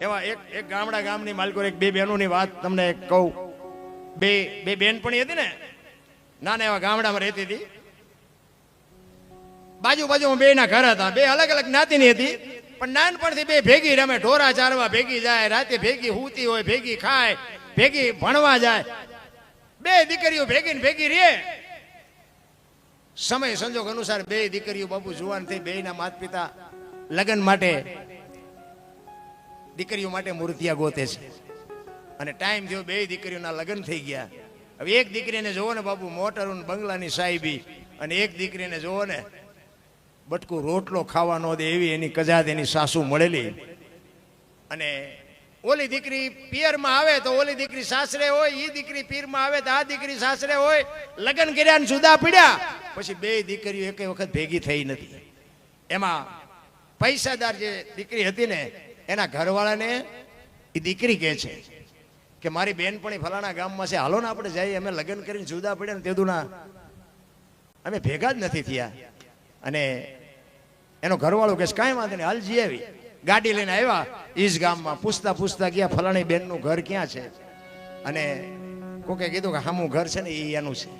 એવા એક એક ગામડા ગામની માલકો એક બે બહેનોની વાત તમને કહું. બે બે બહેનપણી હતી ને? નાના એવા ગામડામાં રહેતી હતી. બાજુ બાજુ બે ના ઘર હતા. બે અલગ અલગ જ્ઞાતિની હતી. પણ નાનપણથી બે ભેગી રમે. ઢોરા ચારવા ભેગી જાય, રાતે ભેગી હૂતી હોય, ભેગી ખાય, ભેગી ભણવા જાય. બે દીકરીઓ ભેગી ને ભેગી રે સમય સંજોગ અનુસાર બે દીકરીઓ બાપુ જુવાન થઈ બેયના માત પિતા લગ્ન માટે દીકરીઓ માટે મૂર્તિયા ગોતે છે. અને ટાઈમ થયો બે દીકરીઓના લગ્ન થઈ ગયા. હવે એક દીકરીને જોવો ને બાપુ, મોટર બંગલાની સાહેબી. અને એક દીકરીને જોવો ને, બટકું રોટલો ખાવા ન દે એવી એની કજાત એની સાસુ મળેલી. અને ઓલી દીકરી પિયરમાં આવે તો ઓલી દીકરી સાસરે હોય એ દીકરી પીરમાં આવે તો આ દીકરી સાસરે હોય. લગ્ન કર્યા જુદા પીડ્યા. પછી બે દીકરીઓ એક વખત ભેગી થઈ નથી. એમાં પૈસાદાર જે દીકરી હતી ને એના ઘરવાળાને એ દીકરી કહે છે કે મારી બેનપણી ફલાણા ગામમાં છે, હાલો ને આપણે જઈએ. અમે લગ્ન કરીને જુદા પડ્યા ને તેદુના અમે ભેગા જ નથી થયા. અને એનો ઘરવાળો કે કાંઈ વાંધો નહીં, હાલ આવી. ગાડી લઈને આવ્યા, ઈજ ગામમાં પૂછતા પૂછતા ગયા, ફલાણી બેનનું ઘર ક્યાં છે? અને કોકે કીધું કે, હામું ઘર છે ને એ એનું છે.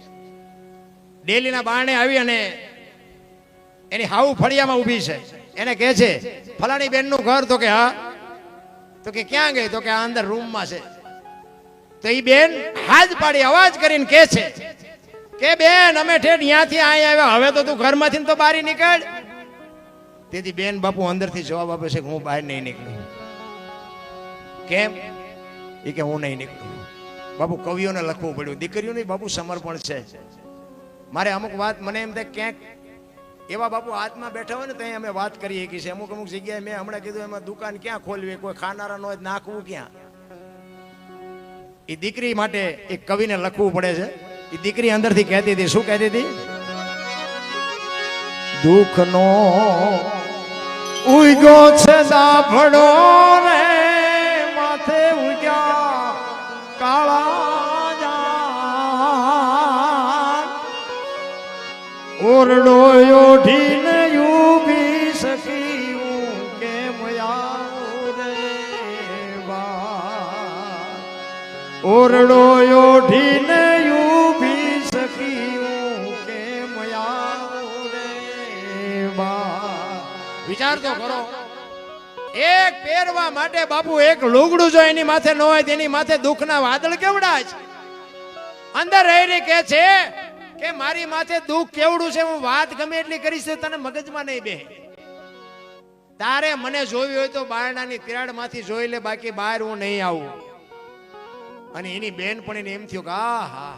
ડેલીના બારણે આવી અને એની હાઉ ફળિયામાં ઊભી છે. એને કહે છે, ફલાણી બેનનું ઘર? તો કે, હા. તો કે ક્યાં ગઈ? તો કે આ અંદર રૂમમાં છે. તો એ બેન હાથ પાડી અવાજ કરીને કે છે, કે બેન, અમે ઠેઠ ત્યાંથી અહીં આવ્યા. હવે તો તું ઘરમાંથી તો બહાર નીકળ. તેથી બેન બાપુ અંદરથી જવાબ આપે છે કે હું બહાર નહીં નીકળું. કેમ? એ કે હું નહીં નીકળું. બાપુ કવિઓને લખવું પડ્યું. દીકરીઓને બાપુ સમર્પણ છે. મારે અમુક વાત, મને એમ થાય ક્યાંક એવા બાપુ હાથમાં બેઠા હોય ને ત્યાં અમે વાત કરીએ કે છે અમુક અમુક જગ્યાએ મેં હમણાં કીધું એમાં દુકાન ક્યાં ખોલવી, કોઈ ખાનારા નો નાખવું ક્યાં? એ દીકરી માટે એક કવિને લખવું પડે છે. એ દીકરી અંદરથી કહેતી હતી. શું કહેતી હતી? દુઃખનો ઉગો છે સાફડો રે ઓરડો ઓઢીને ઊભી સકી હું કેમ રે ઓરડો ઓઢીને ઊભી સકી હું કેમ વિચાર તો કરો. એક પહેરવા માટે બાપુ એક લુગડું જો એની માથે ન હોય તેની માથે દુઃખના વાદળ કેવડા છે? અંદર રહી કે છે કે મારી માથે દુઃખ કેવડું છે, હું વાત ગમે એટલી કરીશ તને મગજમાં નહીં બે તારે મને જોવી હોય તો બારણાની તિરાડમાંથી જોઈ લે, બાકી બહાર હું નહીં આવું. અને એની બેનપણીને એમ થયું કે, આ, હા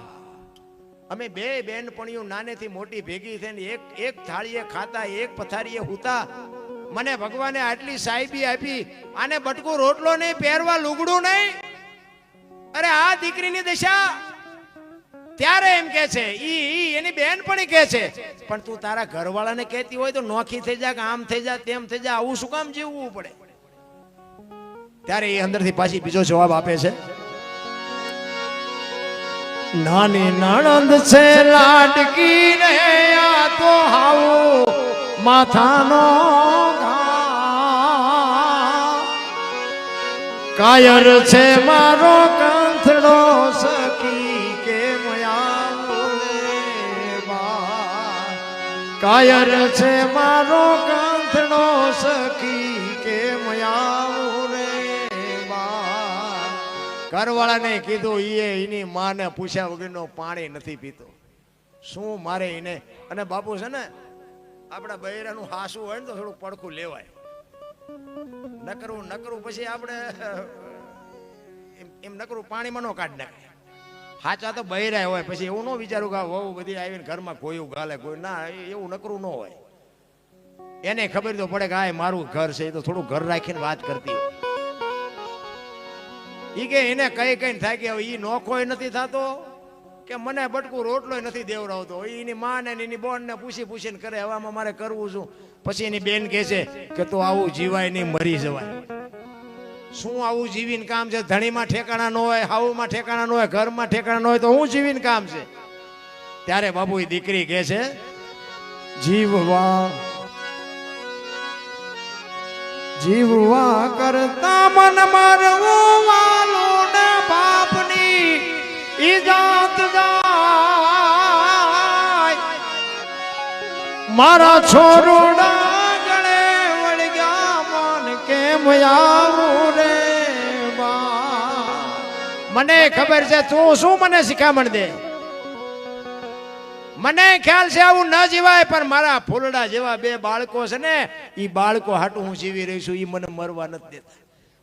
અમે બે બેનપણીઓ નાનેથી મોટી ભેગી થઈને એક એક થાળીએ ખાતા, એક પથારીએ હુતા. મને ભગવાને આટલી સાહેબી આપી, આને બટકું રોટલો નહીં, પહેરવા લુગડું નહીં. અરે આ દીકરીની દશા. ત્યારે એમ કે છે, ઈ ઈ, એની બેનપણી કે છે, પણ તું તારા ઘરવાળાને કહેતી હોય તો નોખી થઈ જા કે આમ થઈ જા, તેમ થઈ જા, આવું શું કામ જીવવું પડે ત્યારે એ અંદરથી પાછી બીજો જવાબ આપે છે, નાની નણંદ છે લાડકી રે આ તો હાવો માથાનો. કાયર છે મારો કંથડો કાયર છે મારો કંથડો સખી કે ઘરવાળાને કીધું, ઈએ એની માને પૂછ્યા વગરનો પાણી નથી પીતો. શું મારે એને? અને બાપુ છે ને, આપણા બૈરાનું હાસું હોય ને તો થોડું પડખું લેવાય. નકરું નકરું પછી આપણે એમ નકરું પાણીમાં નો કાઢ નાખે. હાચા તો બહેરા હોય. પછી એવું ન વિચારું કે વહુ બધી આવીને ઘરમાં કોયું ગાલે, કોઈ ના એવું નકરું ન હોય. એને ખબર તો પડે કે આ મારું ઘર છે, એ તો થોડું ઘર રાખીને વાત કરતી હોય. કે એને કઈ કઈ થાય કે હવે ઈ નોખોય નથી થતો, કે મને બટકું રોટલોય નથી દેવરાવતો એની માં ને એની બોન ને પૂછી પૂછીને કરે હવામાં મારે કરવું શું? પછી એની બેન કહે છે કે તો આવું જીવાય નહીં, મરી જવાય. શું આવું જીવીને કામ છે? ધણીમાં ઠેકાણા ન હોય હાવુમાં ઠેકાણા ન હોય, ઘરમાં ઠેકાણા ન હોય તો હું જીવીને કામ છે? ત્યારે બાબુ દીકરી કહે છે, જીવવા જીવવા કરતા મન મારવું વાલું બાપની ઈજાત જાય. મારા છોરોડા ગળે વળગ્યા મન કેમ આવું મને ખબર છે, તું શું મને શિખામણ દે? મને ખ્યાલ છે, આવું ન જીવાય, પણ મારા ફૂલડા જેવા બે બાળકો છે ને એ બાળકો હાટું હું જીવી રહી છું એ મને મરવા નથી દેતા.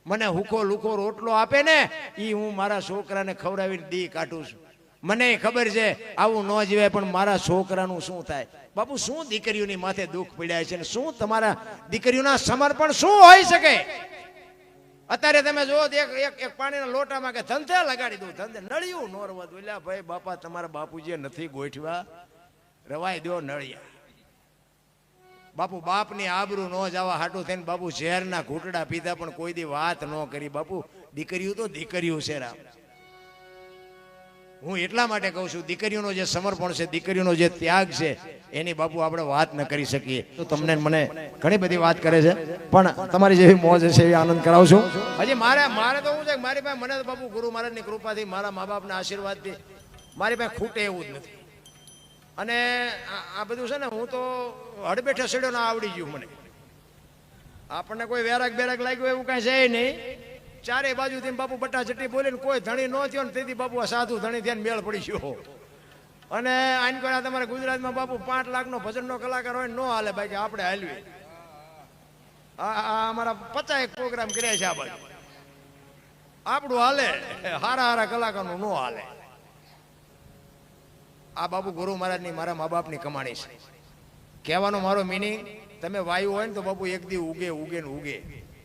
મને હુકો લુકો રોટલો આપે ને એ હું મારા છોકરાને ખવડાવીને દી કાઢું છું. મને ખબર છે, આવું ન જીવાય, પણ મારા છોકરાનું શું થાય? બાપુ, શું દીકરીઓની માથે દુઃખ પડ્યા છે ને? શું તમારા દીકરીઓના સમર્પણ શું હોઈ શકે? અત્યારે તમે જો એક એક એક પાણીના લોટામાં કે ધંધે લગાડી દઉં, ધંધે. નળિયું નોરવા દઉં. ભાઈ બાપા તમારા બાપુજીએ નથી ગોઠવા રવાઈ દો નળિયા. બાપુ બાપની આબરૂ ન જવા, હાટું થઈને બાપુ ઝેરના ઘૂંટડા પીધા પણ કોઈ દી વાત ન કરી. બાપુ, દીકરીઓ તો દીકરીઓ છે રામ. હું એટલા માટે કહું છું, દીકરીઓનો જે સમર્પણ છે, દીકરીઓનો જે ત્યાગ છે, એની બાપુ આપણે વાત ન કરી શકીએ. તો તમને મને ઘણી બધી વાત કરે છે, પણ તમારી જેવી મોજ છે, એવી આનંદ કરાવું છું. હજી મારે મારે તો શું છે મારી પાસે મને બાપુ ગુરુ મહારાજની કૃપાથી, મારા મા બાપના આશીર્વાદથી, મારી પાસે ખૂટે એવું જ નથી. અને આ બધું છે ને, હું તો હડબેઠે સડ્યો ના આવડી ગયું મને. આપણને કોઈ વેરાગ બેરાગ લાગ્યું એવું કાંઈ છે નહીં. ચારે બાજુથી બાપુ બટા ચટ્ટી બોલીને કોઈ ધણી ન થયો ને તેથી બાપુ સાધુ ધણી થયા મેળ પડી ગયો. અને આઈન કોઈ તમારે ગુજરાતમાં બાપુ પાંચ લાખનો ભજનનો કલાકાર હોય ન હાલે બાકી આપણે હાલવી. અમારા પચાસ એક પ્રોગ્રામ કર્યા છે આ બાજુ. આપણું હાલે, હારા હારા કલાકારનું ન હાલે. આ બાપુ ગુરુ મહારાજની મારા મા બાપની કમાણી છે. કહેવાનો મારો મિનિંગ તમે વાયુ હોય ને તો બાપુ એક દી ઉગે ઉગે ને ઉગે.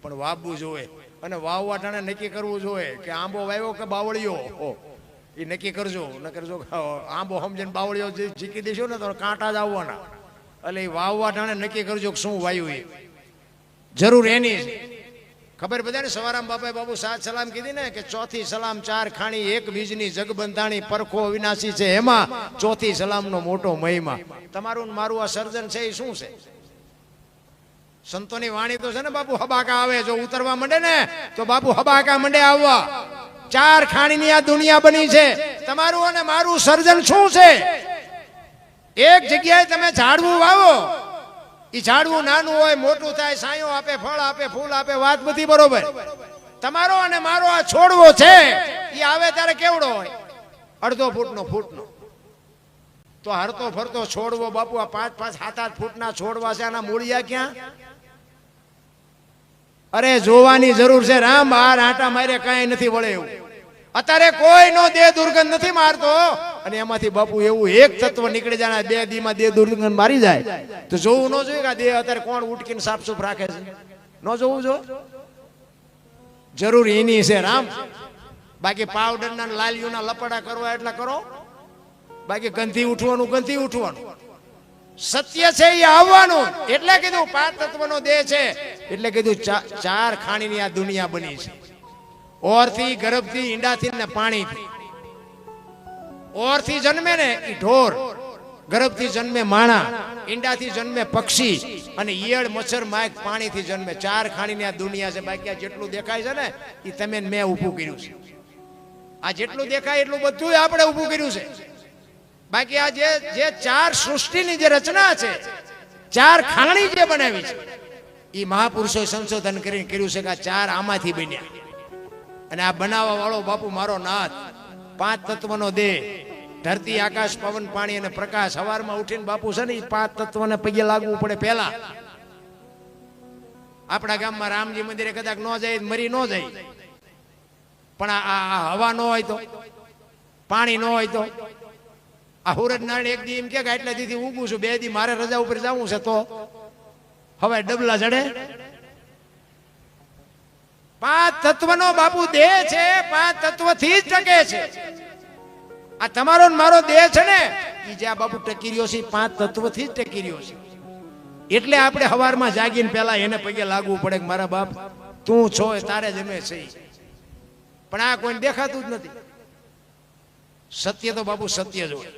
પણ વાવવું જોવે અને વાવવા ટાણે નક્કી કરવું જોઈએ કે આંબો વાવ્યો કે બાવળિયો? એ નક્કી કરજો ન કરજો આંબો સમજીને બાવળિયો જે જીકી દેશો ને તો કાંટા જ આવવાના. એટલે એ વાવવા ટાણે નક્કી કરજો કે શું વાયુ એ જરૂર એની ખબર ખબર બધાને સવારામ બાપાએ બાબુ સાત સલામ કીધી ને કે ચોથી સલામ ચાર ખાણી એક બીજની જગબંધાણી પરખો અવિનાશી છે એમાં ચોથી સલામનો મોટો મહિમા. તમારું ને મારું આ સર્જન છે એ શું છે? સંતોની વાણી તો છે ને બાપુ હબાકા આવે, જો ઉતરવા માંડે ને, તો બાપુ હબાકા માંડે આવવા. ચાર ખાણીની આ દુનિયા બની છે. તમારું અને મારું સર્જન શું છે? એક જગ્યાએ તમે ઝાડવું વાવો. એ ઝાડવું નાનું હોય, મોટું થાય, સાયો આપે, ફળ આપે, ફૂલ આપે, વાત બધી બરોબર. તમારો અને મારો આ છોડવો છે. એ આવે ત્યારે કેવડો હોય? અડધો ફૂટનો ફૂટનો. તો હરતો ફરતો છોડવો બાપુ, આ પાંચ પાંચ, સાત આઠ ફૂટના છોડવા છે, આના મૂળિયા ક્યાં? અરે જોવાની જરૂર છે, રામ બાર આટા મારે કાંઈ નથી વળે એવું. અત્યારે કોઈ નો દેહ દુર્ગંધ નથી મારતો. અને એમાંથી બાપુ એવું એક તત્વ નીકળી જાય બે દીમાં દેહ દુર્ગંધ મારી જાય. તો જોવું ન જોઈએ કે દેહ અત્યારે કોણ ઉટકીને સાફ સુફ રાખે છે? ન જોવું જો? જરૂર એની છે, રામ. બાકી પાવડર ના લાલિયુના લપડા કરવા એટલા કરો. બાકી ગંધી ઉઠવાનું ગંધી ઉઠવાનું. સત્ય છે એ આવવાનું. એટલે કીધું પાંચ તત્વનો દેહ છે. એટલે કીધું ચાર ખાણીની આ દુનિયા બની છે. ઓરથી ગર્ભથી ઈંડાથી ને પાણીથી. ઓરથી જન્મે ને એ ઢોર ગર્ભથી જન્મે માણા, ઈંડાથી જન્મે પક્ષી અને ઈયળ, મચ્છર માયક પાણીથી જન્મે. ચાર ખાણીની આ દુનિયા છે. બાકી આ જેટલું દેખાય છે ને એ તમે મેં ઊભું કર્યું છે. આ જેટલું દેખાય એટલું બધું આપણે ઊભું કર્યું છે. બાકી આ જે જે ચાર સૃષ્ટિની જે રચના છે, ચાર ખાણી જે બનાવી છે એ મહાપુરુષોએ સંશોધન કરીને કર્યું છે કે ચાર આમાંથી બન્યા. અને આ બનાવવા વાળો બાપુ મારો નાથ, પાંચ તત્વનો દેહ, ધરતી, આકાશ, પવન, પાણી અને પ્રકાશ, સવારમાં ઉઠીને બાપુ છે ને પાંચ તત્વને પગે લાગવું પડે પહેલા. આપણા ગામમાં રામજી મંદિરે કદાચ ન જાય, મરી ન જાય. પણ આ હવા ન હોય તો, પાણી ન હોય તો આ હુરજ નારાયણ એક દી એમ કે આટલા દીથી ઊભું છું, બે દી મારે રજા ઉપર જવું છે તો. હવે ડબલા ચડે પાંચ તત્વનો બાપુ દેહ છે, પાંચ તત્વથી જ ટકે છે. આ તમારો મારો દેહ છે ને એ જે આ બાપુ ટકી રહ્યો છે પાંચ પાંચ તત્વથી જ ટકી રહ્યો છે. એટલે આપણે હવારમાં જાગીને પહેલા એને પગે લાગવું પડે કે મારા બાપ, તું છો તારે જમે છે પણ આ કોઈને દેખાતું જ નથી. સત્ય તો બાપુ સત્ય જ હોય.